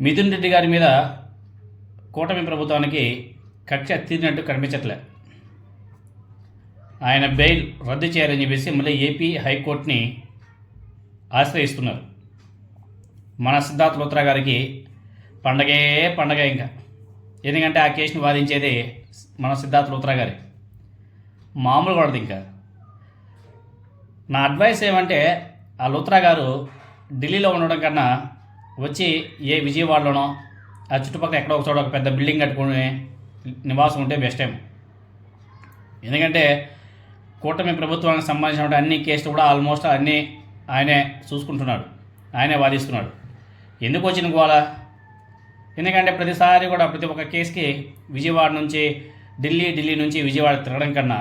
మిథున్ రెడ్డి గారి మీద కూటమి ప్రభుత్వానికి కక్ష తీరినట్టు కనిపించట్లే. ఆయన బెయిల్ రద్దు చేయాలని చెప్పేసి మళ్ళీ ఏపీ హైకోర్టుని ఆశ్రయిస్తున్నారు. మన సిద్ధార్థ లూత్రా గారికి పండగే పండగ ఇంకా. ఎందుకంటే ఆ కేసుని వాదించేది మన సిద్ధార్థ లూత్రా గారి. మామూలు కూడదు ఇంకా. నా అడ్వైస్ ఏమంటే ఆ లూత్రా గారు ఢిల్లీలో ఉండడం కన్నా వచ్చి ఏ విజయవాడలోనో ఆ చుట్టుపక్కల ఎక్కడో ఒక చోట ఒక పెద్ద బిల్డింగ్ కట్టుకుని నివాసం ఉంటే బెస్ట్ టైం ఎందుకంటే కూటమి ప్రభుత్వానికి సంబంధించిన అన్ని కేసులు కూడా ఆల్మోస్ట్ అన్నీ ఆయనే చూసుకుంటున్నాడు. ఆయనే వాదిస్తున్నాడు. ఎందుకు వచ్చిన గోల? ఎందుకంటే ప్రతిసారి కూడా ప్రతి ఒక్క కేసుకి విజయవాడ నుంచి ఢిల్లీ ఢిల్లీ నుంచి విజయవాడ తిరగడం కన్నా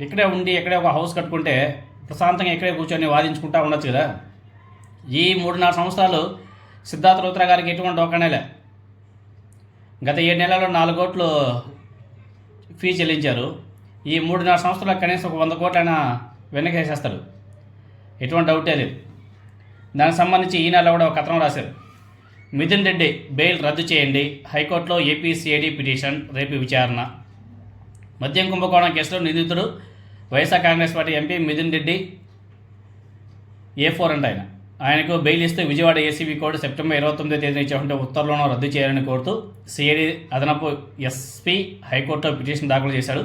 ఇక్కడే ఉండి ఇక్కడే ఒక హౌస్ కట్టుకుంటే ప్రశాంతంగా ఇక్కడే కూర్చొని వాదించుకుంటా ఉండొచ్చు కదా. ఈ మూడు నాలుగు సంవత్సరాలు సిద్ధార్థ లూత్రా గారికి ఎటువంటి ఒకనేలే గత ఏడు నెలల్లో నాలుగు కోట్లు ఫీ చెల్లించారు. ఈ మూడు నాలుగు కనీసం ఒక వంద కోట్లైనా వెనకేసేస్తాడు ఎటువంటి డౌటే లేదు. దానికి సంబంధించి ఈ నెల కూడా ఒక కథనం రాశారు. మిథున్ రెడ్డి బెయిల్ రద్దు చేయండి హైకోర్టులో ఏపీసీఐడి పిటిషన్ రేపు విచారణ. మద్యం కుంభకోణం కేసులో నిందితుడు YSR Congress party MP Mithun Reddy A four and ఆయన. ఆయనకు బెయిల్ ఇస్తూ విజయవాడ ఏసీబీ కోర్టు సెప్టెంబర్ ఇరవై తొమ్మిదో తేదీన ఇచ్చినటువంటి ఉత్తర్వులను రద్దు చేయాలని కోరుతూ సిఐడి అదనపు ఎస్పీ హైకోర్టులో పిటిషన్ దాఖలు చేశాడు.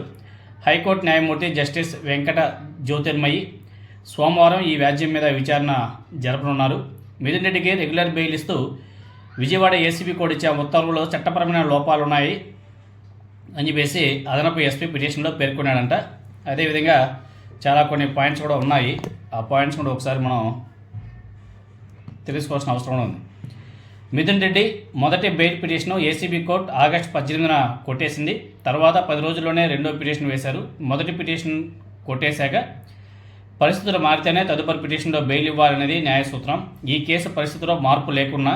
హైకోర్టు న్యాయమూర్తి జస్టిస్ వెంకట జ్యోతిర్మయి సోమవారం ఈ వ్యాజ్యం మీద విచారణ జరపనున్నారు. మిథున్ రెడ్డికి రెగ్యులర్ బెయిల్ ఇస్తూ విజయవాడ ఏసీబీ కోర్టు ఇచ్చే ఉత్తర్వులో చట్టపరమైన లోపాలు ఉన్నాయి అని చెప్పేసి అదనపు ఎస్పీ పిటిషన్లో పేర్కొన్నాడంట. అదేవిధంగా చాలా కొన్ని పాయింట్స్ కూడా ఉన్నాయి. ఆ పాయింట్స్ కూడా ఒకసారి మనం తెలుసుకోవాల్సిన అవసరం ఉంది. మిథున్ రెడ్డి మొదటి bail petition ACB court August పద్దెనిమిదిన కొట్టేసింది. తర్వాత పది రోజుల్లోనే రెండో పిటిషన్ వేశారు. మొదటి పిటిషన్ కొట్టేశాక పరిస్థితులు మారితేనే తదుపరి పిటిషన్లో బెయిల్ ఇవ్వాలనేది న్యాయ సూత్రం ఈ కేసు పరిస్థితిలో మార్పు లేకున్నా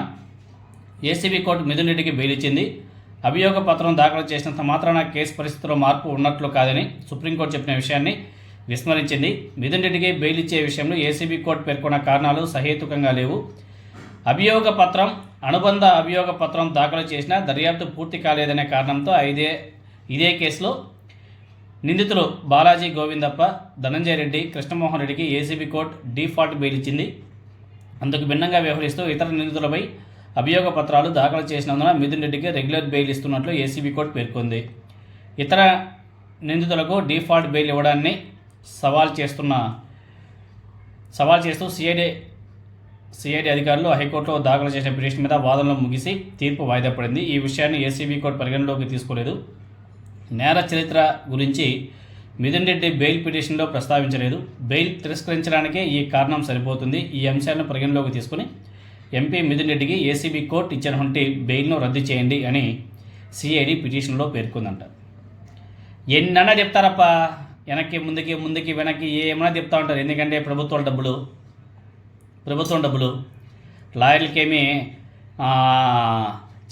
ఏసీబీ కోర్టు మిథున్ రెడ్డికి బెయిల్ ఇచ్చింది. అభియోగ పత్రం దాఖలు చేసినంత మాత్రాన కేసు పరిస్థితిలో మార్పు ఉన్నట్లు కాదని సుప్రీంకోర్టు చెప్పిన విషయాన్ని విస్మరించింది. మిథున్ రెడ్డికి బెయిల్ ఇచ్చే విషయంలో ఏసీబీ కోర్టు పేర్కొన్న కారణాలు సహేతుకంగా లేవు. అభియోగ పత్రం అనుబంధ అభియోగ పత్రం దాఖలు చేసిన దర్యాప్తు పూర్తి కాలేదనే కారణంతో ఇదే ఇదే కేసులో నిందితులు బాలాజీ గోవిందప్ప ధనంజయ రెడ్డి కృష్ణమోహన్ రెడ్డికి ఏసీబీ కోర్టు డీఫాల్ట్ బెయిల్ ఇచ్చింది. అందుకు భిన్నంగా వ్యవహరిస్తూ ఇతర నిందితులపై అభియోగ పత్రాలు దాఖలు చేసినందున మిథున్ రెడ్డికి రెగ్యులర్ బెయిల్ ఇస్తున్నట్లు ఏసీబీ కోర్టు పేర్కొంది. ఇతర నిందితులకు డీఫాల్ట్ బెయిల్ ఇవ్వడాన్ని సవాల్ చేస్తున్న సవాల్ చేస్తూ సిఐడి సిఐటి అధికారులు హైకోర్టులో దాఖలు చేసిన పిటిషన్ మీద వాదనలు ముగిసి తీర్పు వాయిదా పడింది. ఈ విషయాన్ని ఏసీబీ కోర్టు పరిగణలోకి తీసుకోలేదు. నేర చరిత్ర గురించి మిథున్ రెడ్డి బెయిల్ పిటిషన్లో ప్రస్తావించలేదు. బెయిల్ తిరస్కరించడానికే ఈ కారణం సరిపోతుంది. ఈ అంశాలను పరిగణలోకి తీసుకుని ఎంపీ మిథున్ రెడ్డికి ఏసీబీ కోర్టు ఇచ్చినటువంటి బెయిల్ను రద్దు చేయండి అని సిఐడి పిటిషన్లో పేర్కొందంట. ఎన్నన్నా చెప్తారప్ప వెనక్కి ముందుకి ముందుకి వెనక్కి ఏమైనా చెప్తా ఉంటారు. ఎందుకంటే ప్రభుత్వాల డబ్బులు ప్రభుత్వం డబ్బులు. లాయర్లకేమి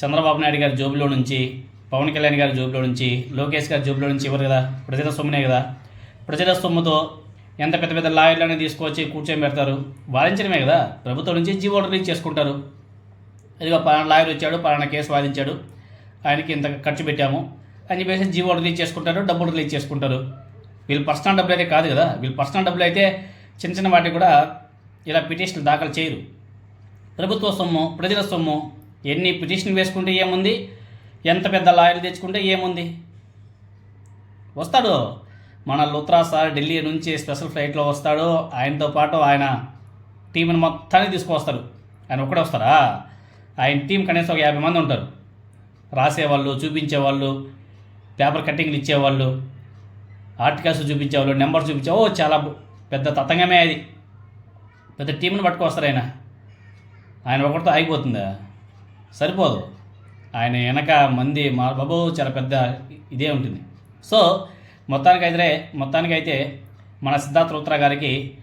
చంద్రబాబు నాయుడు గారి జోబులో నుంచి పవన్ కళ్యాణ్ గారి జోబులో నుంచి లోకేష్ గారి జోబులో నుంచి ఇవ్వరు కదా? ప్రజల సొమ్మునే కదా? ప్రజల సొమ్ముతో ఎంత పెద్ద పెద్ద లాయర్లను తీసుకొచ్చి కూర్చొని పెడతారు? వాదించడమే కదా? ప్రభుత్వం నుంచి జీవో రిలీజ్ చేసుకుంటారు. ఇదిగో పలానా లాయర్ వచ్చాడు పలానా కేసు వాదించాడు. ఆయనకి ఇంత ఖర్చు పెట్టాము అని చెప్పేసి జీవో రిలీజ్ చేసుకుంటారు డబ్బులు రిలీజ్ చేసుకుంటారు. వీళ్ళు పర్సనల్ డబ్బులు అయితే కాదు కదా? వీళ్ళు పర్సనల్ డబ్బులు అయితే చిన్న చిన్న వాటికి కూడా ఇలా పిటిషన్లు దాఖలు చేయరు. ప్రభుత్వ సొమ్ము ప్రజల సొమ్ము ఎన్ని పిటిషన్ వేసుకుంటే ఏముంది? ఎంత పెద్ద లాయర్లు తెచ్చుకుంటే ఏముంది? వస్తాడు. మన లుత్రా సార్ ఢిల్లీ నుంచి స్పెషల్ ఫ్లైట్లో వస్తాడు. ఆయనతో పాటు ఆయన టీంని మొత్తాన్ని తీసుకువస్తారు ఆయన ఒక్కడే వస్తారా ఆయన టీం కనీసం ఒక యాభై మంది ఉంటారు. రాసేవాళ్ళు చూపించేవాళ్ళు పేపర్ కట్టింగ్లు ఇచ్చేవాళ్ళు ఆర్టికల్స్ చూపించేవాళ్ళు నెంబర్ చూపించే చాలా పెద్ద తతంగమే అది. పెద్ద టీంని పట్టుకొస్తారు ఆయన. ఆయన ఒకరితో ఆగిపోతుందా? సరిపోదు. ఆయన వెనక మంది మా బాబు చాలా పెద్ద ఇదే ఉంటుంది. సో మొత్తానికైతే మొత్తానికైతే మన సిద్ధార్థ రుత్రా గారికి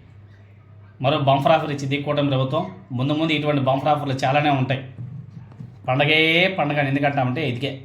మరో బంఫర్ ఆఫర్ ఇచ్చింది కూటమి ప్రభుత్వం. ముందు ముందు ఇటువంటి బంఫర్ ఆఫర్లు చాలానే ఉంటాయి. పండగే పండగ ఎందుకంటామంటే ఇదికే.